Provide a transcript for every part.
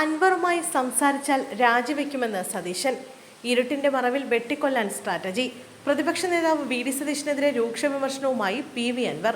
അൻവറുമായി സംസാരിച്ചാൽ രാജിവെക്കുമെന്ന് സതീശൻ. ഇരുട്ടിന്റെ മറവിൽ വെട്ടിക്കൊല്ലാൻ സ്ട്രാറ്റജി. പ്രതിപക്ഷ നേതാവ് വി ഡി സതീശിനെതിരെ രൂക്ഷ വിമർശനവുമായി പി വി അൻവർ.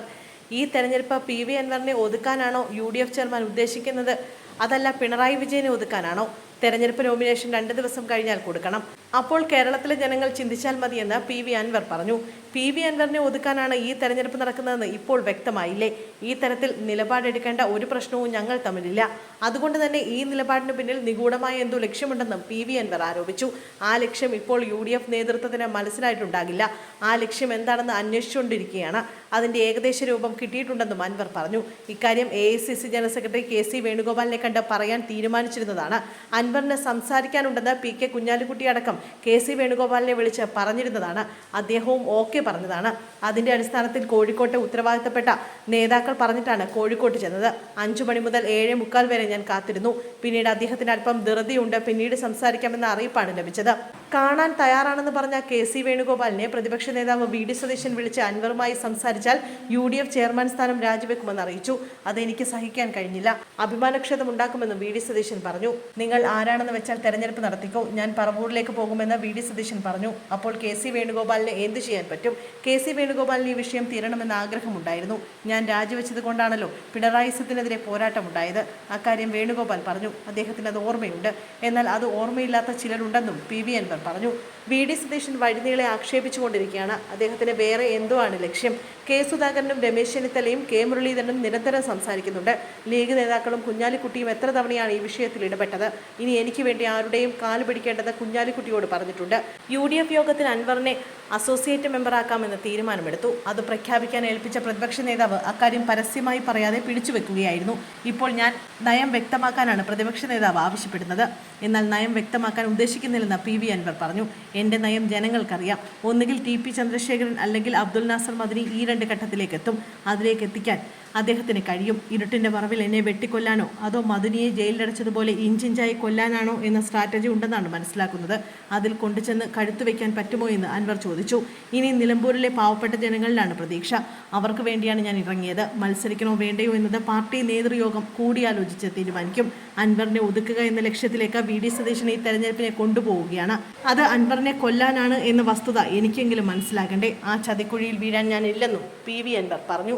ഈ തെരഞ്ഞെടുപ്പ് പി വി അൻവറിനെ ഒതുക്കാനാണോ യു ഡി എഫ് ചെയർമാൻ ഉദ്ദേശിക്കുന്നത്? അതല്ല പിണറായി വിജയനെ ഒതുക്കാനാണോ? തെരഞ്ഞെടുപ്പ് നോമിനേഷൻ രണ്ട് ദിവസം കഴിഞ്ഞാൽ കൊടുക്കണം. അപ്പോൾ കേരളത്തിലെ ജനങ്ങൾ ചിന്തിച്ചാൽ മതിയെന്ന് പി വി അൻവർ പറഞ്ഞു. പി വി അൻവറിനെ ഒതുക്കാനാണ് ഈ തെരഞ്ഞെടുപ്പ് നടക്കുന്നതെന്ന് ഇപ്പോൾ വ്യക്തമായില്ലേ? ഈ തരത്തിൽ നിലപാടെടുക്കേണ്ട ഒരു പ്രശ്നവും ഞങ്ങൾ തമ്മിലില്ല. അതുകൊണ്ട് തന്നെ ഈ നിലപാടിന് പിന്നിൽ നിഗൂഢമായ എന്തോ ലക്ഷ്യമുണ്ടെന്നും പി വി അൻവർ ആരോപിച്ചു. ആ ലക്ഷ്യം ഇപ്പോൾ യു ഡി എഫ് നേതൃത്വത്തിന് മനസ്സിലായിട്ടുണ്ടാകില്ല. ആ ലക്ഷ്യം എന്താണെന്ന് അന്വേഷിച്ചുകൊണ്ടിരിക്കുകയാണ്. അതിന്റെ ഏകദേശ രൂപം കിട്ടിയിട്ടുണ്ടെന്നും അൻവർ പറഞ്ഞു. ഇക്കാര്യം A general secretary K C വേണുഗോപാലിനെ കണ്ട് പറയാൻ തീരുമാനിച്ചിരുന്നതാണ്. അൻവറിന് സംസാരിക്കാനുണ്ടെന്ന് പി കെ കുഞ്ഞാലിക്കുട്ടി അടക്കം കെ സി വേണുഗോപാലിനെ വിളിച്ച് പറഞ്ഞിരുന്നതാണ്. അദ്ദേഹവും ഓക്കെ പറഞ്ഞതാണ്. അതിന്റെ അടിസ്ഥാനത്തിൽ കോഴിക്കോട്ടെ ഉത്തരവാദിത്തപ്പെട്ട നേതാക്കൾ പറഞ്ഞിട്ടാണ് കോഴിക്കോട്ട് ചെന്നത്. അഞ്ചു മണി മുതൽ ഏഴ് മുക്കാൽ വരെ ഞാൻ കാത്തിരുന്നു. പിന്നീട് അദ്ദേഹത്തിന് അല്പം ധൃതിയുണ്ട്. പിന്നീട് സംസാരിക്കാമെന്ന അറിയിപ്പാണ് ലഭിച്ചത്. കാണാൻ തയ്യാറാണെന്ന് പറഞ്ഞ കെ സി വേണുഗോപാലിനെ പ്രതിപക്ഷ നേതാവ് വി ഡി സതീശൻ വിളിച്ച് അൻവറുമായി സംസാരിച്ചാൽ യു ഡി എഫ് ചെയർമാൻ സ്ഥാനം രാജിവെക്കുമെന്ന് അറിയിച്ചു. അതെനിക്ക് സഹിക്കാൻ കഴിഞ്ഞില്ല. അഭിമാനക്ഷതം ഉണ്ടാക്കുമെന്നും വി ഡി സതീശൻ പറഞ്ഞു. നിങ്ങൾ ആരാണെന്ന് വെച്ചാൽ തെരഞ്ഞെടുപ്പ് നടത്തിക്കോ. ഞാൻ പറവൂരിലേക്ക് പോകുമെന്ന് വി ഡി സതീശൻ പറഞ്ഞു. അപ്പോൾ കെ സി വേണുഗോപാലിന് എന്ത് ചെയ്യാൻ പറ്റും? കെ സി വേണുഗോപാലിന് ഈ വിഷയം തീരണമെന്ന ആഗ്രഹമുണ്ടായിരുന്നു. ഞാൻ രാജിവെച്ചത് കൊണ്ടാണല്ലോ പിണറായിസത്തിനെതിരെ പോരാട്ടമുണ്ടായത്. അക്കാര്യം വേണുഗോപാൽ പറഞ്ഞു. അദ്ദേഹത്തിന് അത് ഓർമ്മയുണ്ട്. എന്നാൽ അത് ഓർമ്മയില്ലാത്ത ചിലരുണ്ടെന്നും പി വി അൻവർ പറഞ്ഞു. വി ഡി സതീശൻ വഴിനീളെ ആക്ഷേപിച്ചുകൊണ്ടിരിക്കുകയാണ്. അദ്ദേഹത്തിന് വേറെ എന്തോ ആണ് ലക്ഷ്യം. കെ സുധാകരനും രമേശ് ചെന്നിത്തലയും കെ മുരളീധരനും നിരന്തരം സംസാരിക്കുന്നുണ്ട്. ലീഗ് നേതാക്കളും കുഞ്ഞാലിക്കുട്ടിയും എത്ര തവണയാണ് ഈ വിഷയത്തിൽ ഇടപെട്ടത്? ഇനി എനിക്ക് വേണ്ടി ആരുടെയും കാൽ പിടിക്കേണ്ടത് കുഞ്ഞാലിക്കുട്ടിയോട് പറഞ്ഞിട്ടുണ്ട്. യു ഡി എഫ് യോഗത്തിൽ അൻവറിനെ അസോസിയേറ്റ് മെമ്പറാക്കാമെന്ന് തീരുമാനമെടുത്തു. അത് പ്രഖ്യാപിക്കാൻ ഏൽപ്പിച്ച പ്രതിപക്ഷ നേതാവ് അക്കാര്യം പരസ്യമായി പറയാതെ പിടിച്ചുവെക്കുകയായിരുന്നു. ഇപ്പോൾ ഞാൻ നയം വ്യക്തമാക്കാനാണ് പ്രതിപക്ഷ നേതാവ് ആവശ്യപ്പെടുന്നത്. എന്നാൽ നയം വ്യക്തമാക്കാൻ ഉദ്ദേശിക്കുന്നില്ലെന്ന് പി വി അൻവർ പറഞ്ഞു. എന്റെ നയം ജനങ്ങൾക്കറിയാം. ഒന്നുകിൽ ടി പി ചന്ദ്രശേഖരൻ അല്ലെങ്കിൽ അബ്ദുൽ നാസർ മദിനി ഈ രണ്ട് ഘട്ടത്തിലേക്ക് എത്തും അതിലേക്ക് എത്തിക്കാൻ അദ്ദേഹത്തിന് കഴിയും. ഇരുട്ടിന്റെ മറവിൽ എന്നെ വെട്ടിക്കൊല്ലാനോ അതോ മദനിയെ ജയിലിലടച്ചതുപോലെ ഇഞ്ചിഞ്ചായി കൊല്ലാനാണോ എന്ന സ്ട്രാറ്റജി ഉണ്ടെന്നാണ് മനസ്സിലാക്കുന്നത്. അതിൽ കൊണ്ടുചെന്ന് കഴുത്തുവെക്കാൻ പറ്റുമോ എന്ന് അൻവർ ചോദിച്ചു. ഇനി നിലമ്പൂരിലെ പാവപ്പെട്ട ജനങ്ങളിലാണ് പ്രതീക്ഷ. അവർക്ക് വേണ്ടിയാണ് ഞാൻ ഇറങ്ങിയത്. മത്സരിക്കണോ വേണ്ടയോ എന്നത് പാർട്ടി നേതൃയോഗം കൂടിയാലോചിച്ച് തീരുമാനിക്കും. അൻവറിനെ ഒതുക്കുക എന്ന ലക്ഷ്യത്തിലേക്ക് വി. ഡി. സതീശൻ ഈ തെരഞ്ഞെടുപ്പിനെ കൊണ്ടുപോവുകയാണ്. അത് അൻവറിനെ കൊല്ലാനാണ് എന്ന വസ്തുത എനിക്കെങ്കിലും മനസ്സിലാകണ്ടേ. ആ ചതിക്കുഴിയിൽ വീഴാൻ ഞാനില്ലെന്നും പി. വി. അൻവർ പറഞ്ഞു.